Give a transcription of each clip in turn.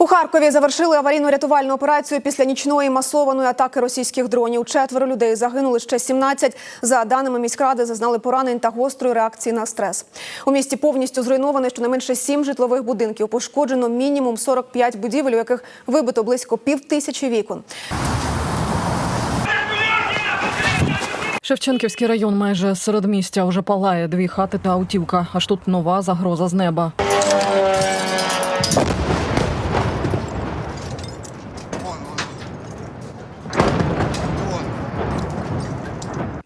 У Харкові завершили аварійно-рятувальну операцію після нічної масованої атаки російських дронів. Четверо людей загинули ще 17. За даними міськради, зазнали поранень та гострої реакції на стрес. У місті повністю зруйновано щонайменше сім житлових будинків. Пошкоджено мінімум 45 будівель, у яких вибито близько півтисячі вікон. Шевченківський район майже середмістя вже палає дві хати та автівка. Аж тут нова загроза з неба.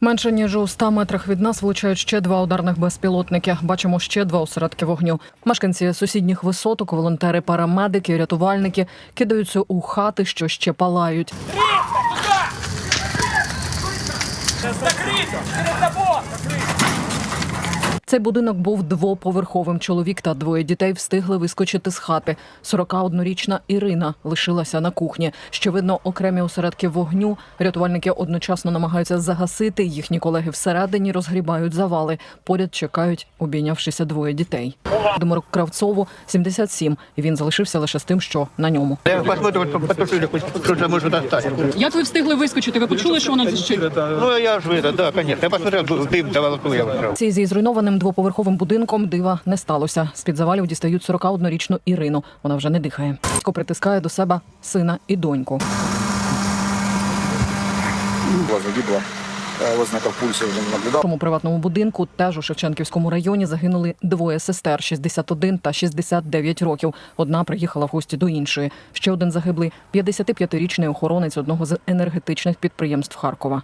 Менше ніж у 100 метрах від нас влучають ще два ударних безпілотники. Бачимо ще два осередки вогню. Мешканці сусідніх висоток, волонтери, парамедики, рятувальники кидаються у хати, що ще палають. Закрито! Тобой! Цей будинок був двоповерховим. Чоловік та двоє дітей встигли вискочити з хати. 41-річна Ірина лишилася на кухні. Що видно, окремі осередки вогню. Рятувальники одночасно намагаються загасити. Їхні колеги всередині розгрібають завали. Поряд чекають, обійнявшися двоє дітей. Володимиру Кравцову 77, і він залишився лише з тим, що на ньому. Я посмотрю, вот потушили, хоть кто-то может достать. Як ви встигли вискочити? Ви почули, що вона зіщить? Ну, я же это, да, конечно. Я посмотрел, дым заволокло, я выбрал. Ці зі зруйнованим двоповерховим будинком дива не сталося. З під завалів дістають 41-річну Ірину. Вона вже не дихає. Батько притискає до себе сина і доньку. Була загибла. Е, Ознаків пульсу вже не В наблюдав. тому приватному будинку теж у Шевченківському районі загинули двоє сестер 61 та 69 років. Одна приїхала в гості до іншої. Ще один загиблий 55-річний охоронець одного з енергетичних підприємств Харкова.